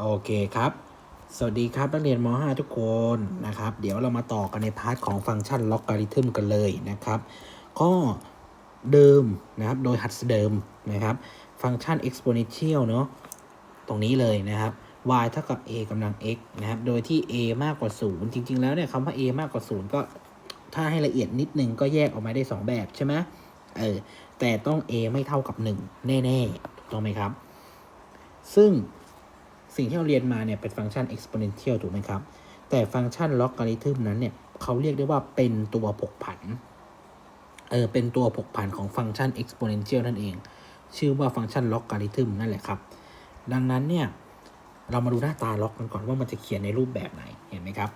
โอเคครับ สวัสดีครับนักเรียนม .5 ทุกคนนะครับ เดี๋ยวเรามาต่อกันในพาร์ทของฟังก์ชันล็อกการิทึมกันเลยนะครับ ก็เดิมนะครับ โดยหัดเดิมนะครับ ฟังก์ชัน exponential เนาะตรงนี้เลยนะครับ y เท่ากับ a กำลัง x นะครับ โดยที่ a มากกว่า 0 จริง ๆ แล้วเนี่ยคำว่า a มากกว่า 0 ก็ถ้าให้ละเอียดนิดนึงก็แยกออกมาได้ 2 แบบใช่ไหมเออ แต่ต้อง a ไม่เท่ากับ 1 แน่ๆถูกต้องไหมครับ ซึ่ง สิ่งที่เราเรียนมาเนี่ยเป็นฟังก์ชัน exponential ถูกไหมครับ แต่ฟังก์ชัน logarithm นั้นเนี่ยเขาเรียกได้ว่าเป็นตัวผกผัน เออ เป็นตัวผกผันของฟังก์ชัน exponential นั่นเอง ชื่อว่าฟังก์ชัน logarithm นั่นแหละครับ ดังนั้นเนี่ยเรามาดูหน้าตาล็อกกันก่อนว่ามันจะเขียนในรูปแบบไหน เห็นไหมครับ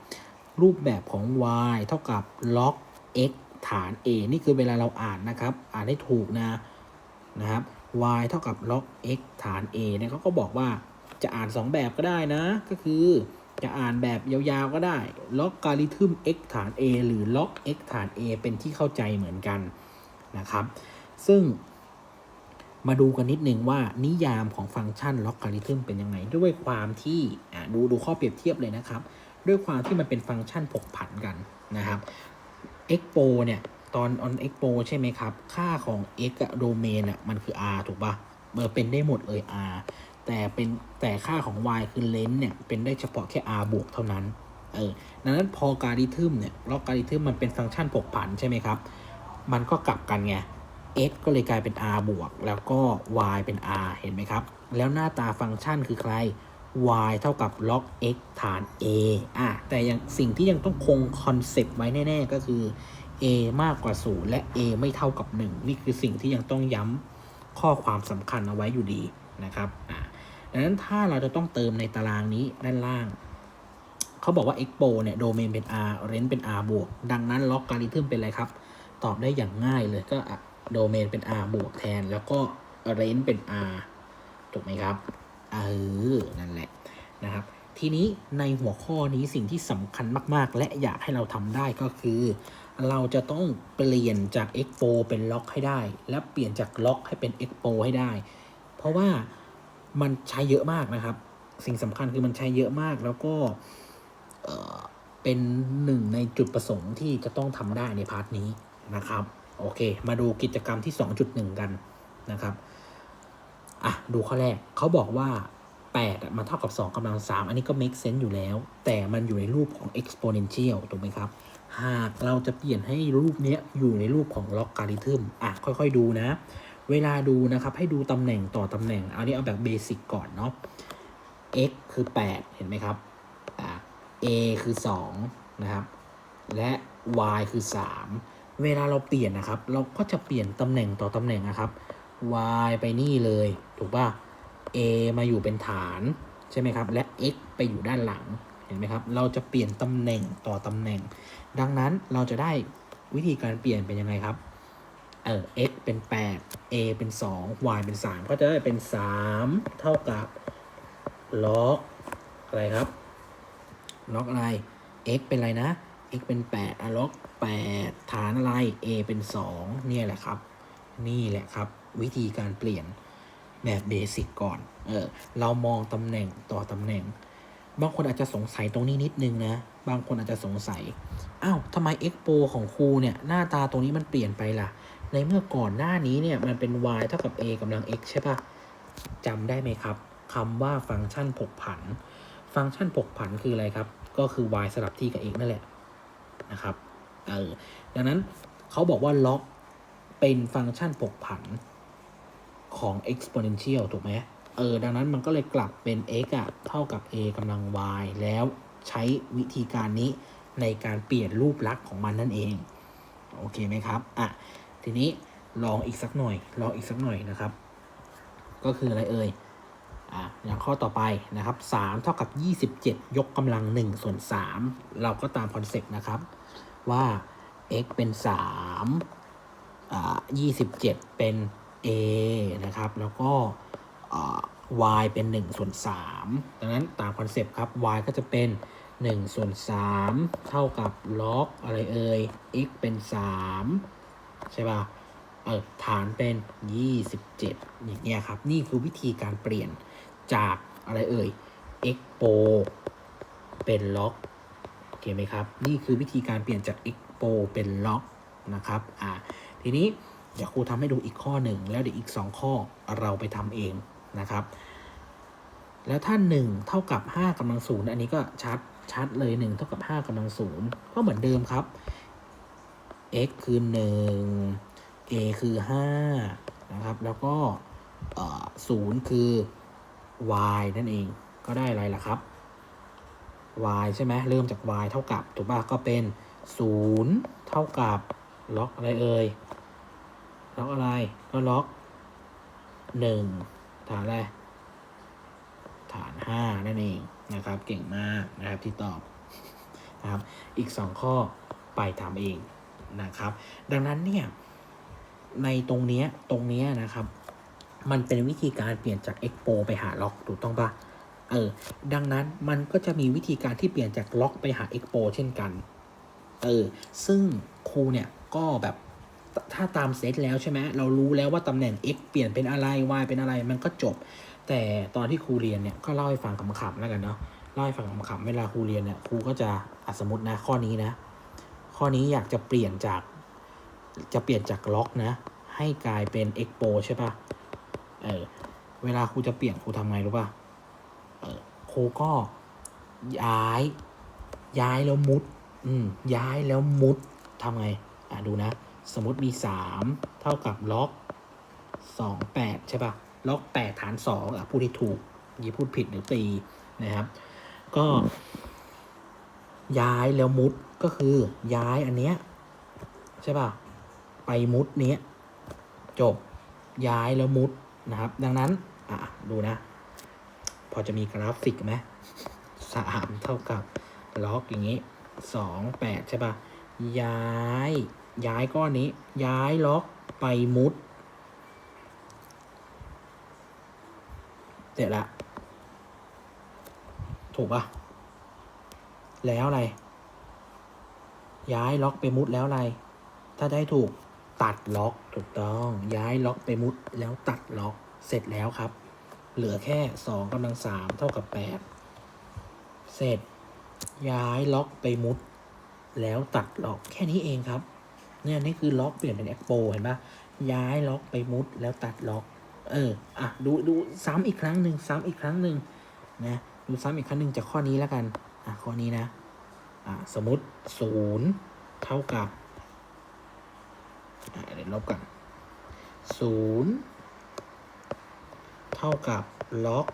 รูปแบบของ y เท่ากับ log x ฐาน a นี่คือเวลาเราอ่านนะครับ อ่านให้ถูกนะนะครับ y เท่ากับ log x ฐาน a เนี่ยเขาก็บอกว่า จะอ่าน 2 แบบก็ได้นะ ก็คือจะอ่านแบบยาวๆก็ได้ logarithm x ฐาน a หรือ log x ฐาน a เป็นที่เข้าใจเหมือนกันนะครับ ซึ่งมาดูกันนิดนึงว่านิยามของฟังก์ชัน logarithm เป็นยังไง ด้วยความที่อ่าดูดูข้อเปรียบเทียบเลยนะครับ ด้วยความที่มันเป็นฟังก์ชันผกผันกันนะครับ x p o เนี่ยตอน on x p o ใช่ไหมครับ ค่าของ x อะโดเมนอะมันคือ r ถูกปะเบอร์เป็นได้หมดเลย r แต่เป็นแต่ค่าของ y คือเลนส์เนี่ยเป็นได้เฉพาะแค่ r บวกเท่านั้น เออดังนั้นพอการิทึมเนี่ยลอการิทึมมันเป็นฟังก์ชันผกผันใช่ไหมครับ มันก็กลับกันไง x ก็เลยกลายเป็น r บวก แล้วก็ y เป็น r เห็นไหมครับ แล้วหน้าตาฟังก์ชันคือใคร y เท่ากับ log x ฐาน a อะแต่ยังสิ่งที่ยังต้องคงคอนเซปต์ไว้แน่ ๆ ก็คือ a มากกว่า 0 และ a ไม่เท่ากับ 1 นี่คือสิ่งที่ยังต้องย้ำข้อความสำคัญเอาไว้อยู่ดีนะครับอะ ดังนั้นถ้าเราจะต้องเติมในตารางนี้ด้านล่าง เขาบอกว่า expo เนี่ยโดเมนเป็น r เรนเป็น r บวก ดังนั้น logarithm เป็นอะไรครับ ตอบได้อย่างง่ายเลยก็โดเมนเป็น r บวกแทน แล้วก็เรนเป็น r ถูกไหมครับเออนั่นแหละนะครับ ทีนี้ในหัวข้อนี้สิ่งที่สำคัญมาก ๆ และอยากให้เราทำได้ก็คือ เราจะต้องเปลี่ยนจาก expo เป็นล็อกให้ได้ และเปลี่ยนจากล็อกให้เป็น expo ให้ได้ เพราะว่า มันใช้เยอะมากนะครับ สิ่งสำคัญคือมันใช้เยอะมาก แล้วก็เป็นหนึ่งในจุดประสงค์ที่จะต้องทำได้ในพาร์ทนี้นะครับ โอเค มาดูกิจกรรมที่ 2.1 กันนะครับอะดูข้อแรกเขาบอกว่า8อะมันเท่ากับ 2กำลัง 3 อันนี้ก็ make sense อยู่แล้ว แต่มันอยู่ในรูปของ exponential ถูกไหมครับ หากเราจะเปลี่ยนให้รูปเนี้ยอยู่ในรูปของ logarithm อะ ค่อย ๆ ดูนะ เวลาดูนะครับ ให้ดูตำแหน่งต่อตำแหน่ง เอานี้เอาแบบเบสิกก่อนเนาะ x คือ 8 เห็นไหมครับอ่า a คือ 2 นะครับ และ y คือ 3 เวลาเราเปลี่ยนนะครับ เราก็จะเปลี่ยนตำแหน่งต่อตำแหน่งนะครับ y ไปนี่เลย ถูกป่ะ a มาอยู่เป็นฐานใช่ไหมครับ และ x ไปอยู่ด้านหลัง เห็นไหมครับ เราจะเปลี่ยนตำแหน่งต่อตำแหน่ง ดังนั้นเราจะได้วิธีการเปลี่ยนเป็นยังไงครับ เอ่อ x เป็น 8 a เป็น 2 y เป็น 3 ก็จะได้เป็น 3 เท่ากับ log อะไรครับ log อะไร x เป็นอะไรนะ x เป็น8อะ log 8ฐานอะไร a เป็น 2 เนี่ยแหละครับ นี่แหละครับ วิธีการเปลี่ยนแบบเบสิกก่อน เออ เรามองตำแหน่งต่อตำแหน่ง บางคนอาจจะสงสัยตรงนี้นิดนึงนะ บางคนอาจจะสงสัย อ้าวทำไม expo ของครูเนี่ย หน้าตาตรงนี้มันเปลี่ยนไปล่ะ ในเมื่อก่อนหน้านี้เนี่ยมันเป็น y เท่ากับ a กำลัง x ใช่ปะจำได้ไหมครับคำว่าฟังก์ชันผกผัน ฟังก์ชันผกผันคืออะไรครับ ก็คือ y สลับที่กับ x นั่นแหละนะครับเออดังนั้นเขาบอกว่า log เป็นฟังก์ชันผกผันของ exponential ถูกไหมเออ ดังนั้นมันก็เลยกลับเป็น x อะเท่ากับ a กำลัง y แล้วใช้วิธีการนี้ในการเปลี่ยนรูปลักษณ์ของมันนั่นเอง โอเคไหมครับ อะ ทีนี้ลองอีกสักหน่อย ลองอีกสักหน่อยนะครับ ก็คืออะไรเอ่ยอะอย่างข้อต่อไปนะครับ3เท่ากับ 27 ยกกำลัง1ส่วน3เราก็ตามคอนเซปต์นะครับ ว่า x เป็น3อ่า27 เป็น a นะครับ แล้วก็อ่า y เป็น1ส่วน3ดังนั้นตามคอนเซปต์ครับ y ก็จะเป็น1ส่วน3เท่ากับ log อะไรเอ่ย x เป็น 3 ใช่ป่ะเออฐานเป็น 27 อย่างเงี้ยครับ นี่คือวิธีการเปลี่ยนจากอะไรเอ่ย expo เป็นล็อกโอเคไหมครับ นี่คือวิธีการเปลี่ยนจาก expo เป็นล็อกนะครับอ่าทีนี้เดี๋ยวครูทำให้ดูอีกข้อหนึ่ง แล้วเดี๋ยวอีก 2 ข้อเราไปทำเองนะครับ แล้วถ้า 1 เท่ากับ5กำลังศูนย์อันนี้ก็ชัดชัดเลย 1 เท่ากับ5กำลังศูนย์ก็เหมือนเดิมครับ x คือ 1 a คือ 5 นะครับ แล้วก็ศูนย์คือ y นั่นเอง ก็ได้อะไรล่ะครับ y ใช่ไหมเริ่มจาก y เท่ากับ ถูกป่ะ ก็เป็น 0 เท่ากับ ล็อกอะไรเอ่ย ล็อกอะไร ก็ล็อก 1 ฐานอะไร ฐาน 5 นั่นเองนะครับ เก่งมากนะครับที่ตอบนะครับ อีก 2 ข้อไปทำเอง นะครับ ดังนั้นเนี่ยในตรงเนี้ยตรงเนี้ยนะครับ มันเป็นวิธีการเปลี่ยนจาก expo ไปหาล็อกถูกต้องปะเออดังนั้นมันก็จะมีวิธีการที่เปลี่ยนจากล็อกไปหา expo เช่นกันเออซึ่งครูเนี่ยก็แบบถ้าตามเซตแล้วใช่ไหมเรารู้แล้วว่าตำแหน่ง x เปลี่ยนเป็นอะไร y เป็นอะไรมันก็จบ แต่ตอนที่ครูเรียนเนี่ยก็เล่าให้ฟังขำๆแล้วกันเนาะเล่าให้ฟังขำๆเวลาครูเรียนเนี่ยครูก็จะอสมมตินะข้อนี้นะ ข้อนี้อยากจะเปลี่ยนจากจะเปลี่ยนจากล็อกนะ ให้กลายเป็น expo ใช่ปะเออเวลาครูจะเปลี่ยนครูทำไงรู้ปะเออครูก็ย้าย ย้ายแล้วมุด อืมย้ายแล้วมุดทำไง อะดูนะ สมมติมี 3 เท่ากับล็อก2 8ใช่ปะล็อก8ฐาน2อะพูดที่ถูกยี่พูดผิดหรือตีนะครับ ก็ ย้ายแล้วมุดก็คือย้ายอันเนี้ยใช่ป่ะไปมุดเนี้ยจบย้ายแล้วมุดนะครับ ดังนั้นอะดูนะ พอจะมีกราฟิกไหมสามเท่ากับล็อกอย่างนี้สองแปดใช่ป่ะย้าย ย้ายก้อนนี้ ย้ายล็อกไปมุดเสร็จละถูกป่ะ แล้วอะไร ย้ายล็อกไปมุดแล้วอะไร ถ้าได้ถูกตัดล็อกถูกต้อง ย้ายล็อกไปมุดแล้วตัดล็อกเสร็จแล้วครับ เหลือแค่สองกำลังสามเท่ากับแปดเสร็จ ย้ายล็อกไปมุด แล้วตัดล็อกแค่นี้เองครับ เนี่ยนี่คือล็อกเปลี่ยนเป็นแอคโปเห็นปะย้ายล็อกไปมุดแล้วตัดล็อก เอออะดูดูซ้ำอีกครั้งหนึ่งซ้ำอีกครั้งหนึ่งนะดูซ้ำอีกครั้งหนึ่งจากข้อนี้แล้วกัน อะข้อนี้นะอะสมมติศูนย์เท่ากับอะเดี๋ยวลบกันศูนย์เท่ากับล็อก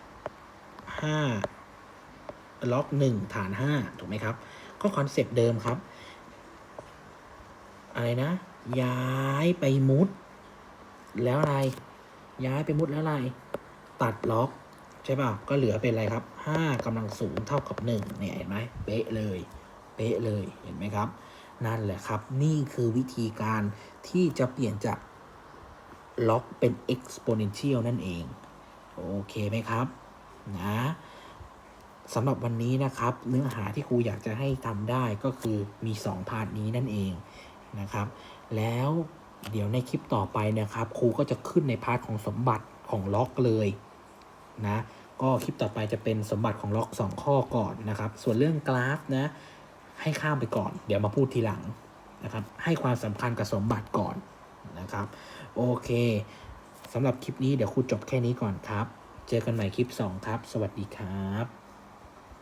ห้าล็อกหนึ่งฐานห้าถูกไหมครับ ก็คอนเซปต์เดิมครับ อะไรนะ ย้ายไปมุด แล้วอะไร ย้ายไปมุดแล้วอะไร ตัดล็อก ใช่ป่ะก็เหลือเป็นอะไรครับห้ากำลังศูนย์เท่ากับหนึ่งเนี่ยเห็นไหมเป๊ะเลยเป๊ะเลยเห็นไหมครับ นั่นแหละครับ นี่คือวิธีการที่จะเปลี่ยนจากล็อกเป็น exponential นั่นเอง โอเคไหมครับ นะสำหรับวันนี้นะครับ เนื้อหาที่ครูอยากจะให้ทำได้ก็คือมี 2 พาร์ทนี้นั่นเองนะครับ แล้วเดี๋ยวในคลิปต่อไปนะครับ ครูก็จะขึ้นในพาร์ทของสมบัติของล็อกเลยนะ ก็คลิปต่อไปจะเป็นสมบัติของล็อก 2 ข้อก่อนนะครับ ส่วนเรื่องกราฟนะให้ข้ามไปก่อน เดี๋ยวมาพูดทีหลังนะครับ ให้ความสำคัญกับสมบัติก่อนนะครับ โอเคสำหรับคลิปนี้เดี๋ยวครูจบแค่นี้ก่อนครับ เจอกันใหม่คลิป 2 ครับ สวัสดีครับ